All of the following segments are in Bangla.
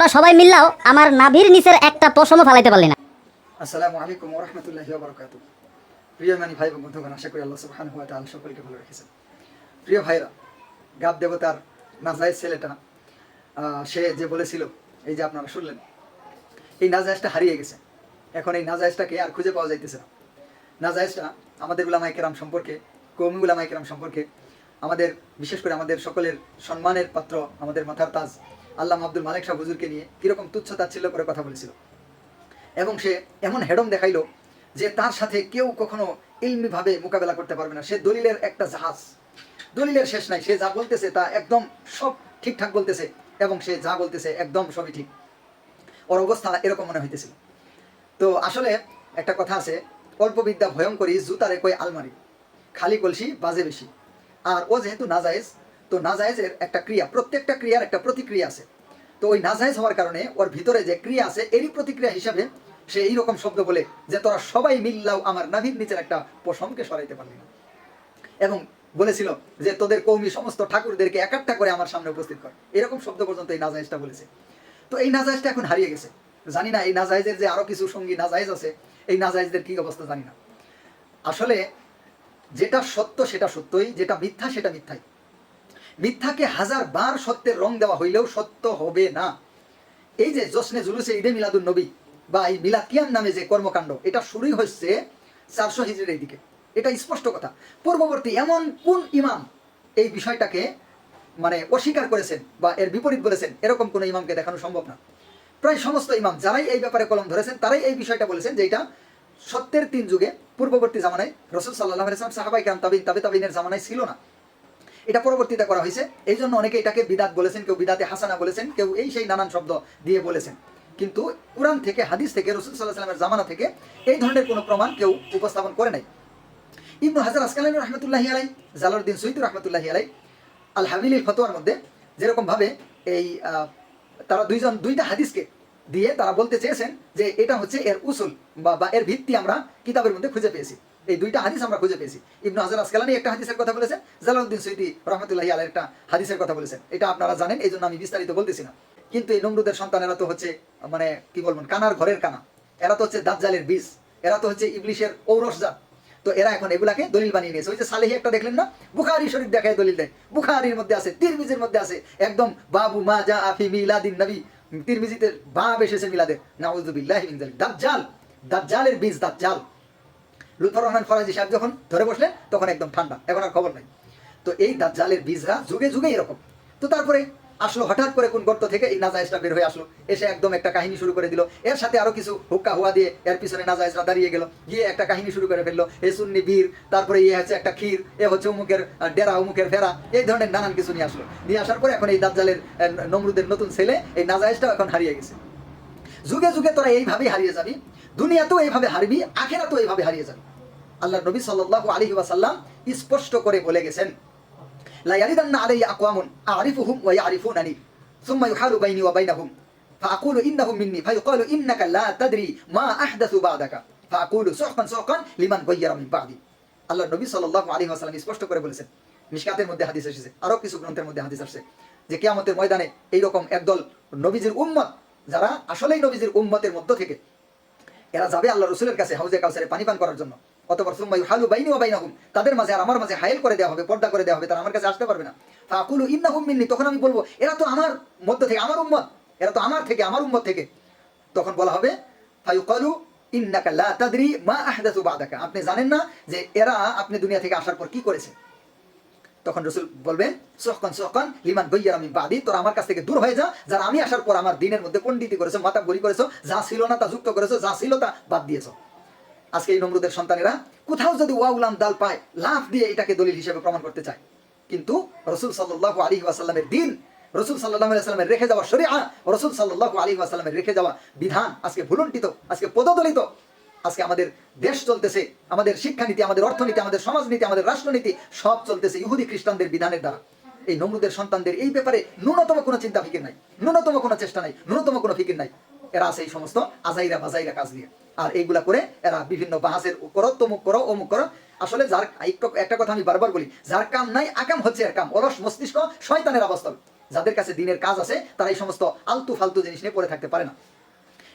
তোরা সবাই মিললাও, আমার নাভির নিচের একটা পশমও ফালাইতে পারলি না। আসসালামু আলাইকুম ওরহমতুল্লাহি বারকাতু প্রিয় মানি ভাই বন্ধুগণ, আশা করি আল্লাহ সুবহানাহু ওয়া তাআলা সকলকে ভালো রেখেছেন। প্রিয় ভাইরা, গাব দেবতার নাজায়েজ ছেলেটা সে যে বলেছিল, এই যে আপনারা শুনলেন, এই নাজায়েজটা হারিয়ে গেছে। এখন এই নাজায়েজটাকে আর খুঁজে পাওয়া যাইতেছে না। নাজায়েজটা আমাদের উলামায়ে কেরাম সম্পর্কে কৌমি উলামায়ে কেরাম সম্পর্কে, আমাদের, বিশেষ করে আমাদের সকলের সম্মানের পাত্র, আমাদের মাথার তাজ আল্লাহ আব্দুল মালিক শাহ হুজুরকে নিয়ে কীরকম তুচ্ছ তাচ্ছিল্য করে কথা বলেছিল। এবং সে এমন হেডম দেখাইলো যে তার সাথে কেউ কখনো ইলমিভাবে মোকাবেলা করতে পারবে না। সে দলিলের একটা জাহাজ। দলিলের শেষ নাই। সে যা বলতেছে তা একদম সব ঠিকঠাক বলতেছে এবং সে যা বলতেছে একদম সবই ঠিক। ওর অবস্থা এরকম মনে হইতেছিল। তো আসলে একটা কথা আছে, অল্প বিদ্যা ভয়ঙ্করী জুতারে কই আলমারি। খালি কলসি, বাজে বেশি। আর ও যেহেতু নাজায়েজ তো নাজায়েজের একটা ক্রিয়া, প্রত্যেকটা ক্রিয়ার একটা প্রতিক্রিয়া আছে। তো ওই নাজায়েজ হওয়ার কারণে ওর ভিতরে যে ক্রিয়া আছে, এরই প্রতিক্রিয়া হিসাবে সে এইরকম শব্দ বলে যে, তোরা সবাই মিল্লাও আমার নাভির নিচের একটা পশমকে সরাইতে পারলি না। এবং বলেছিল যে, তোদের কৌমি সমস্ত ঠাকুরদেরকে এক একটা করে আমার সামনে উপস্থিত কর। এরকম শব্দ পর্যন্ত এই নাজায়েজটা বলেছে। তো এই নাজায়েজটা এখন হারিয়ে গেছে। জানি না এই নাজায়েজের যে আরও কিছু সঙ্গী নাজায়েজ আছে, এই নাজায়েজদের কি অবস্থা জানি না। আসলে যেটা সত্য সেটা সত্যই, যেটা মিথ্যা সেটা মিথ্যাই। মিথ্যাকে হাজার বার সত্যের রং দেওয়া হইলেও সত্য হবে না। এই যে জশ্নে জুলুসে ঈদে মিলাদুল নবী বা এই মিলাদ কিয়াম নামে যে কর্মকাণ্ড, এটা শুরুই হচ্ছে চারশো হিজড়ির এইদিকে। এটা স্পষ্ট কথা। পূর্ববর্তী এমন কোন ইমাম এই বিষয়টাকে মানে অস্বীকার করেছেন বা এর বিপরীত বলেছেন, এরকম কোনো ইমামকে দেখানো সম্ভব না। প্রায় সমস্ত ইমাম যারাই এই ব্যাপারে কলম ধরেছেন, তারাই এই বিষয়টা বলেছেন যে এটা সত্যের তিন যুগে পূর্ববর্তী জামানায় রসুল সাল্লাহ সাহাবাই কাম তাবিন, তাবে তাবিনের জামানায় ছিল না। এটা পরবর্তীতে করা হয়েছে। এই জন্য অনেকে এটাকে বিদাত বলেছেন, কেউ বিদাতে হাসানা বলেছেন, কেউ এই সেই নানান শব্দ দিয়ে বলেছেন। কিন্তু কোরআন থেকে, হাদিস থেকে, রসুল সাল্লাহ সাল্লামের জামানা থেকে এই ধরনের কোনো প্রমাণ কেউ উপস্থাপন করে নাই। ইবনু হাজার আসকালাম রহমতুল্লাহি আলাই জালালউদ্দিন সৈয়দ রহমতুল্লাহি আলাই আল হামিলিল ফতোয়ার মধ্যে যেরকম ভাবে এই তারা দুইজন, দুইটা হাদিসকে দিয়ে তারা বলতে চেয়েছেন যে এটা হচ্ছে এর উসুল বা এর ভিত্তি আমরা কিতাবের মধ্যে খুঁজে পেয়েছি। এই দুইটা হাদিস আমরা খুঁজে পেয়েছি। ইবনু হাজার আসকালানি একটা হাদিসের কথা বলেছেন, জালালউদ্দিন সৈয়দি রহমতুল্লাহি আলাই একটা হাদিসের কথা বলেছেন। এটা আপনারা জানেন এই জন্য আমি বিস্তারিত বলতেছি না। কিন্তু এই নমরুদের সন্তানেরা তো হচ্ছে মানে কি বলবেন কানার ঘরের কানা। এরা তো হচ্ছে দাজ্জালের বীজ। এরা তো হচ্ছে ইবলিশের ঔরসজাত তো এরা এখন এগুলাকে দলিল বানিয়ে নিয়েছে। ওই যে সালেহি একটা দেখলেন না? বুখারি শরীফ দেখায় দলিল দেয়। বুখারির মধ্যে আছে, তিরমিজির মধ্যে আছে, একদম বাবু মা যা আফি মিলাদিন নবী। তিরমিজিতে বাব এসেছে মিলাদের নাউজুবিল্লাহি দাজ্জাল। দাজ্জালের বীজ, দাজ্জাল। লুৎফর রহমান ফরাজি সাহেব যখন ধরে বসলেন, তখন একদম ঠান্ডা। এখন আর খবর নাই। তো এই দাজ্জালের বীজরা যুগে যুগে এরকম। তো তারপরে আসলো, হঠাৎ করে কোন গর্ত থেকে এই নাজায়েজটা বের হয়ে আসলো। এসে একদম একটা কাহিনী শুরু করে দিল। এর সাথে আরও কিছু হুক্কা হুয়া দিয়ে এর পিছনে নাজায়েজরা দাঁড়িয়ে গেল। গিয়ে একটা কাহিনী শুরু করে ফেলল। এ সুন্নি বীর, তারপরে ইয়ে হচ্ছে একটা ক্ষীর, এ হচ্ছে অমুকের ডেরা অমুকের ফেরা এই ধরনের নানান কিছু নিয়ে আসলো। নিয়ে আসার পরে এখন এই দাজ্জালের নমরুদের নতুন ছেলে, এই নাজায়েজটাও এখন হারিয়ে গেছে। যুগে যুগে তোরা এইভাবেই হারিয়ে যাবি, দুনিয়াতেও এইভাবে হারবি, আখেরাতেও এইভাবে হারিয়ে যাবি। আল্লাহ নবী সাল্লাল্লাহু আলাইহি ওয়াসাল্লাম স্পষ্ট করে বলে গেছেন লা ইয়ারিদান্না আলাইয়া আকওয়ামুন আরিফুহুম ওয়া ইয়ারিফুনানি সুম্মা ইউহালু বাইনি ওয়া বাইনাহুম فأقول إنهم مني فيقال إنك لا تدري ما أحدث بعدك فأقول سحقا سحقا لمن غير من بعدي আল্লাহ নবী সাল্লাল্লাহু আলাইহি ওয়াসাল্লাম স্পষ্ট করে বলেছেন মিশকাতের মধ্যে হাদিস এসেছে আরো কিছু গ্রন্থের মধ্যে হাদিস আসছে যে কিয়ামতের ময়দানে এইরকম একদল নবীজির উম্মত যারা আসলেই নবীজির উম্মতের মধ্য থেকে এরা যাবে আল্লাহ রসুলের কাছে হাউজে কাউসারে পানি পান করার জন্য অতপর সুম্মাই হালু বাইনি ও বাইনাহুম, তাদের মাঝে আর আমার মাঝে হাইল করে দেওয়া হবে, পর্দা করে দেওয়া হবে, তারা আমার কাছে আসতে পারবে না। ফাকুলু ইন্নাহুম মিন্নি, তখন আমি বলব, এরা তো আমার মধ্য থেকে, আমার উম্মত, এরা তো আমার থেকে, আমার উম্মত থেকে। তখন বলা হবে, ফায়ুকালু ইন্নাকা লা তাদরি মা আহদাসু বাদাকা। আপনি জানেন না যে এরা আপনি দুনিয়া থেকে আসার পর কি করেছে? তখন রসুল বলবেন সোহকান সোহকান লিমান গইয়ার আমি বাদি, তোরা আমার কাছ থেকে দূর হয়ে যা, যারা আমি আসার পর আমার দিনের মধ্যে পণ্ডিতি করেছ মাতা গরি করেছ, যা ছিল না তা যুক্ত করেছ, যা ছিল তা বাদ দিয়েছ। আজকে এই নমরুদের সন্তানেরা কোথাও যদি ওয়াউলাম দাল পায়, লাফ দিয়ে এটাকে দলিল হিসেবে প্রমাণ করতে চায়। কিন্তু রসুল সাল্লাহ আলী ওয়াসাল্লামের দিন, রসুল সাল্লাহ সাল্লামের রেখে যাওয়া শরিয়া, রসুল সাল্লাহ আলী ওয়াসাল্লামের রেখে যাওয়া বিধান আজকে ভুলুণ্ঠিত, আজকে পদদলিত। আজকে আমাদের দেশ চলতেছে, আমাদের শিক্ষানীতি, আমাদের অর্থনীতি, আমাদের সমাজনীতি, আমাদের রাষ্ট্রনীতি, সব চলতেছে ইহুদি খ্রিস্টানদের বিধানের দ্বারা। এই নমরুদের সন্তানদের এই ব্যাপারে ন্যূনতম কোনো চিন্তা ফিকির নাই, ন্যূনতম কোনো চেষ্টা নাই, ন্যূনতম কোনো ফিকির নাই। এরা আছে এই সমস্ত আজাইরা বাজাইরা কাজ দিয়ে আর এইগুলা করে এরা বিভিন্ন বাহাসের করো, তমুক করো, অমুক করো। আসলে যার একটা কথা আমি বারবার বলি, যার কাম নাই, আকাম হচ্ছে এর কাম। অলস মস্তিষ্ক শয়তানের অবস্থা যাদের কাছে দিনের কাজ আছে, তারা এই সমস্ত আলতু ফালতু জিনিস নিয়ে পড়ে থাকতে পারে না।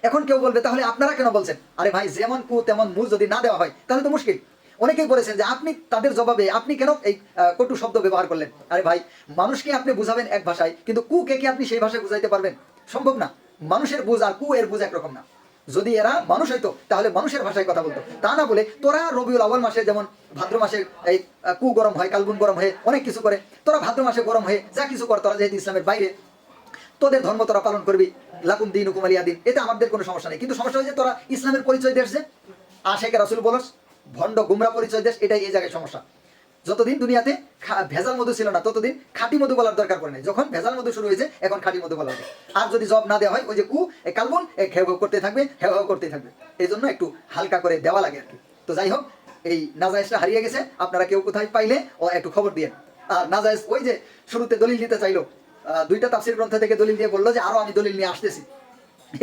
এখন কেউ বলবে, তাহলে আপনারা কেন বলছেন? আরে ভাই, যেমন কু, তেমন মূল যদি না দেওয়া হয়, তাহলে তো মুশকিল। অনেকেই বলেছেন যে, আপনি তাদের জবাবে, আপনি কেন এই কটু শব্দ ব্যবহার করলেন? আরে ভাই, মানুষকে আপনি বুঝাবেন এক ভাষায়, কিন্তু কু কে কি আপনি সেই ভাষায় বুঝাইতে পারবেন? সম্ভব না। মানুষের বুঝ আর কু এর বুঝ একরকম না। যদি এরা মানুষ হইতো, তাহলে মানুষের ভাষায় কথা বলতো। তা না বলে তোরা রবিউল আওয়াল মাসে যেমন ভাদ্র মাসে এই কু গরম হয় কালগুন গরম হয়ে অনেক কিছু করে, তোরা ভাদ্র মাসে গরম হয়ে যা কিছু কর, তোরা যেহেতু ইসলামের বাইরে, তোদের ধর্ম তোরা পালন করবি, লাকুম দিন হুকুম আলিয়া দিন। এটা আমাদের কোনো সমস্যা নেই। কিন্তু সমস্যা হয়েছে তোরা ইসলামের পরিচয় দেশ যে। আশেখে রাসুল বলস, ভণ্ড গুমরা পরিচয় দেশ, এটাই এই জায়গায় সমস্যা। যতদিন দুনিয়াতে ভেজাল মধু ছিল না, ততদিন খাঁটি মধু বলার দরকার পড়ে নাই। যখন ভেজাল মধু শুরু হয়েছে, এখন খাঁটি মধু বলা হবে। আর যদি জব না দেওয়া হয়, ওই যে কু কালবন ঘেউ করতে থাকবে হেউ হেউ করতে থাকবে। এই জন্য একটু হালকা করে দেওয়া লাগে আর কি। তো যাই হোক, এই নাজাইজটা হারিয়ে গেছে। আপনারা কেউ কোথায় পাইলে, ও একটু খবর দিয়ে আর নাজাইজ ওই যে শুরুতে দলিল দিতে চাইলো দুইটা তাফসির গ্রন্থ থেকে দলিল দিয়ে বলল যে, আরও আমি দলিল নিয়ে আসতেছি।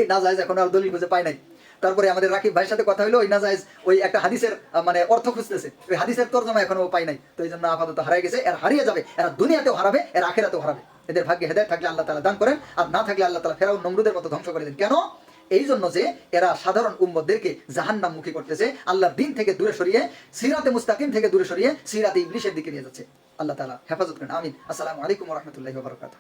এই নাজাইজ এখন আর দলিল খুঁজে পাই নাই। তারপরে আমাদের রাকিব ভাইয়ের সাথে কথা হলো ওই নাজাইজ ওই একটা হাদিসের মানে অর্থ খুঁজতেছে। ওই হাদিসের তর্জমা এখনও পাই নাই। তো এই জন্য আপাতত হারিয়ে গেছে। এর হারিয়ে যাবে, এরা দুনিয়াতেও হারাবে, এর আখেরাতেও হারাবে। এদের ভাগ্যে হেদায় থাকলে আল্লাহ তালা দান করেন, আর না থাকলে আল্লাহ তালা ফেরাও নমরুদের মতো ধ্বংস করে দেন। কেন? এই জন্য যে এরা সাধারণ উম্মতদেরকে জাহান্নাম মুখী করতেছে, আল্লাহর দিন থেকে দূরে সরিয়ে, সিরাতে মুস্তাকিম থেকে দূরে সরিয়ে, সিরাতে ইবলিশের দিকে নিয়ে যাচ্ছে। আল্লাহ তালা হেফাজত করেন। আমিন। আসসালামু আলাইকুম রহমতুল্লাহ বারকাত